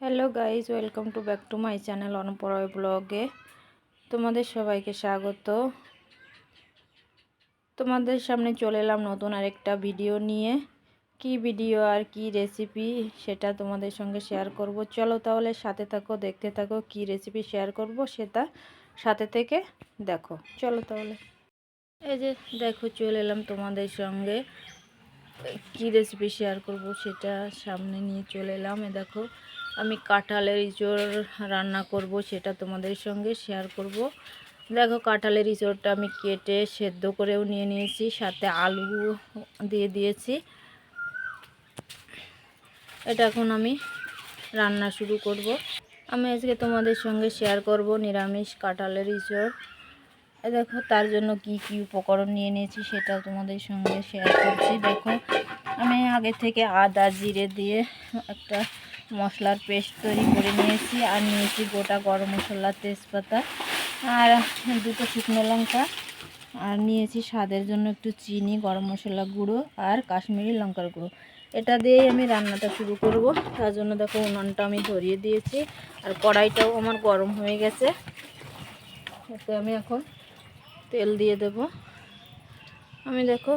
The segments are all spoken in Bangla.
Hello guys welcome to back to my channel অনপরয় ব্লগে তোমাদের সবাইকে স্বাগত। তোমাদের সামনে চলে এলাম নতুন আরেকটা ভিডিও নিয়ে। কি ভিডিও আর কি রেসিপি সেটা তোমাদের সঙ্গে শেয়ার করব। চলো তাহলে সাথে থাকো, দেখতে থাকো, কি রেসিপি শেয়ার করব সেটা সাথে থেকে দেখো। চলো তাহলে। এই যে দেখো, চলে এলাম তোমাদের সঙ্গে। কি রেসিপি শেয়ার করব সেটা সামনে নিয়ে চলে এলাম। এ দেখো আমি কাঁঠালের ইঁচড় রান্না করব, সেটা তোমাদের সঙ্গে শেয়ার করব। দেখো, কাঁঠালের ইঁচড়টা আমি কেটে সেদ্ধ করেও নিয়ে নিয়েছি, সাথে আলু দিয়ে দিয়েছি। এটা এখন আমি রান্না শুরু করব। আমি আজকে তোমাদের সঙ্গে শেয়ার করব নিরামিষ কাঁঠালের ইঁচড়। দেখো, তার জন্য কি কি উপকরণ নিয়ে নিয়েছি সেটা তোমাদের সঙ্গে শেয়ার করছি। দেখো, আমি আগে থেকে আদা, জিরে দিয়ে একটা মশলার পেস্ট তৈরি করে নিয়েছি আর নিয়েছি গোটা গরম মশলা তেজপাতা আর দুটো শুকনো লঙ্কা। আর নিয়েছি স্বাদের জন্য একটু চিনি, গরম মশলা গুঁড়ো আর কাশ্মীরি লঙ্কার গুঁড়ো। এটা দিয়েই আমি রান্নাটা শুরু করব। তার জন্য দেখো উনুনটা আমি ধরিয়ে দিয়েছি আর কড়াইটাও আমার গরম হয়ে গেছে। এতে আমি এখন তেল দিয়ে দেব। আমি দেখো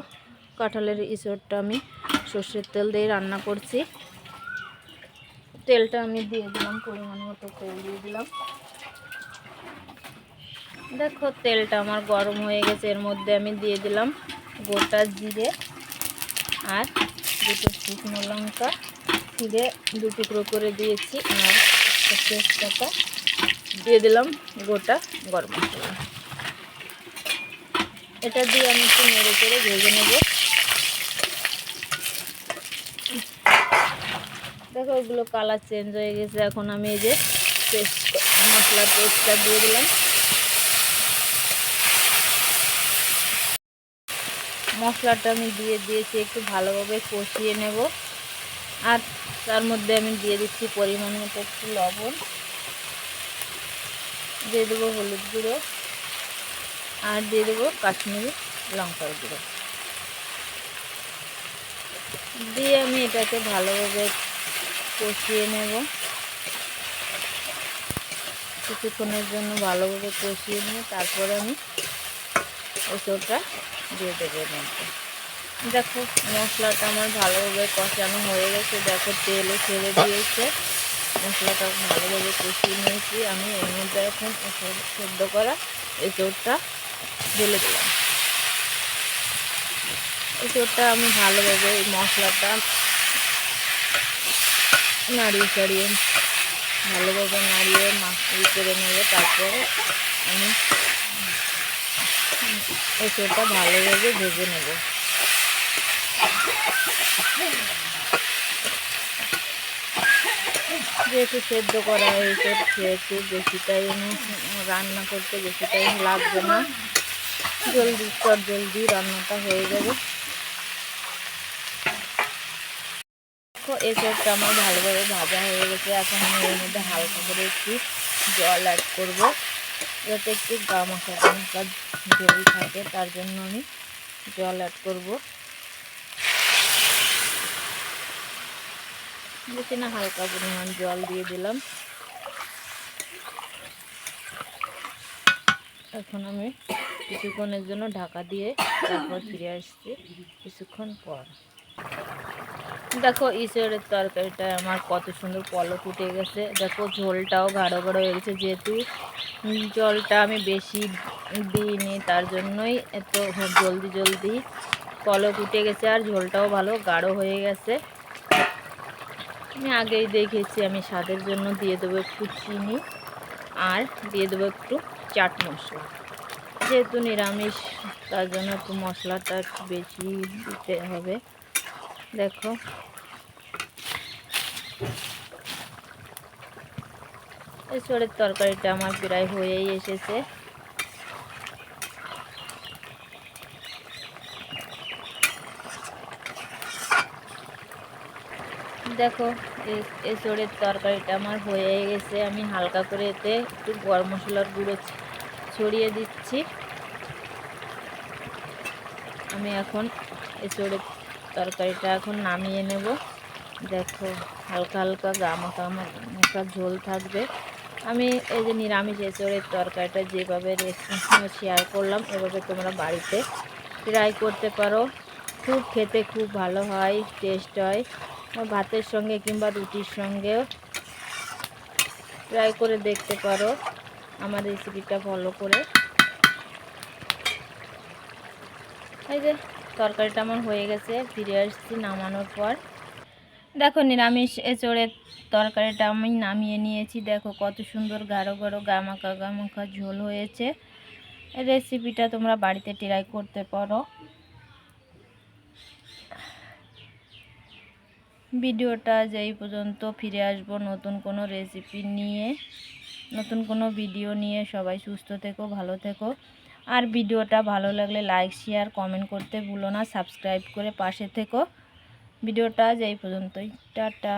কাঁঠালের ইঁচড়টা আমি সর্ষের তেল দিয়ে রান্না করছি। তেলটা আমি দিয়ে দিলাম, পরিমাণ মতো তেল দিয়ে দিলাম। দেখো, তেলটা আমার গরম হয়ে গেছে, এর মধ্যে আমি দিয়ে দিলাম গোটা জিরে আর দুটো শুকনো লঙ্কা। জিরে দু টুকরো করে দিয়েছি আর তেজপাতা। দিয়ে দিলাম গোটা গরম মশলা। এটা দিয়ে আমি একটু নেড়ে করে ভেজে নেব। দেখো, ওগুলো কালার চেঞ্জ হয়ে গেছে। এখন আমি এই যে পেস্ট মশলার পেস্টটা দিয়ে দিলাম। মশলাটা আমি দিয়ে দিয়েছি, একটু ভালোভাবে কষিয়ে নেব। আর তার মধ্যে আমি দিয়ে দিচ্ছি পরিমাণ মতো একটু লবণ। দিয়ে দেবো হলুদ গুঁড়ো। আর দিয়ে দেবো কাশ্মীরি লঙ্কার গুঁড়ো। দিয়ে আমি এটাকে ভালোভাবে কষিয়ে নেব। কিছুক্ষণের জন্য ভালোভাবে কষিয়ে নিয়ে তারপরে আমি ওষুধটা দিয়ে দেবো দেখো, মশলাটা আমার ভালোভাবে কষানো হয়ে গেছে। দেখো, তেলও ছেড়ে দিয়েছে। মশলাটা ভালোভাবে কষিয়ে নিয়েছি। আমি এর মধ্যে এখন সেদ্ধ করা এঁচোড়টা ঢেলে দিলাম। এঁচোড়টা আমি ভালোভাবে এই মশলাটা নাড়িয়ে চাড়িয়ে ভালোভাবে নাড়িয়ে মাখিয়ে করে নেব, তারপরে আমি এঁচোড়টা ভালোভাবে ভেজে নেব। যেহেতু সেদ্ধ করা হয়েছে, সেহেতু বেশি টাইম রান্না করতে বেশি টাইম লাগবে না। জলদি চট জলদি রান্নাটা হয়ে যাবে। এসবটা আমার ভালোভাবে ভাজা হয়ে গেছে। এখন আমি এর মধ্যে হালকা করে একটু জল অ্যাড করব, যাতে একটু গা মাখা জল থাকে, তার জন্য আমি জল অ্যাড করব। বেশি না, হালকা পরিমাণ জল দিয়ে দিলাম। এখন আমি কিছুক্ষণের জন্য ঢাকা দিয়ে তারপর ফিরে আসছি, কিছুক্ষণ পর। দেখো ইসের তরকারিটা আমার কত সুন্দর পলো ফুটে গেছে। দেখো, ঝোলটাও গাঢ় গাঢ় হয়ে গেছে, যেহেতু জলটা আমি বেশি দিইনি, তার জন্যই এত জলদি জলদি পলো ফুটে গেছে, আর ঝোলটাও ভালো গাঢ় হয়ে গেছে। আমি আগেই দেখেছি, আমি স্বাদের জন্য দিয়ে দেবো একটু চিনি আর দিয়ে দেবো একটু চাট মশলা। যেহেতু নিরামিষ, তার জন্য একটু মশলাটা বেশি দিতে হবে। দেখো। এসরের তরকারিটা আমার প্রায় হয়েই এসেছে। দেখো এসরের তরকারিটা আমার হয়ে গেছে। আমি হালকা করে এতে একটু গরম মশলার গুঁড়ো ছড়িয়ে দিচ্ছি। আমি এখন এসরের তরকারিটা এখন নামিয়ে নেব। দেখো, হালকা হালকা গামাকা মাখা ঝোল থাকবে। আমি এই যে নিরামিষ এঁচড়ের তরকারিটা যেভাবে শেয়ার করলাম, এভাবে তোমরা বাড়িতে ট্রাই করতে পারো। খুব খেতে খুব ভালো হয় টেস্ট হয়। ভাতের সঙ্গে কিংবা রুটির সঙ্গেও ট্রাই করে দেখতে পারো আমার রেসিপিটা ফলো করে। এই যে তরকারিটা আমার হয়ে গেছে, ফিরে আসছি নামানোর পর। দেখো নিরামিষ এঁচড়ের তরকারিটা আমি নামিয়ে নিয়েছি। দেখো কত সুন্দর গাঢ় গাঢ় গামাকা গামাকা ঝোল হয়েছে। রেসিপিটা তোমরা বাড়িতে ট্রাই করতে পারো। ভিডিওটা যেই পর্যন্ত ফিরে আসব নতুন কোনো রেসিপি নিয়ে, নতুন কোনো ভিডিও নিয়ে সবাই সুস্থ থেকো, ভালো থেকো। আর ভিডিওটা ভালো লাগলে লাইক, শেয়ার, কমেন্ট করতে ভুলো না। সাবস্ক্রাইব করে পাশে থেকো। ভিডিওটা যেই পর্যন্তই। টাটা।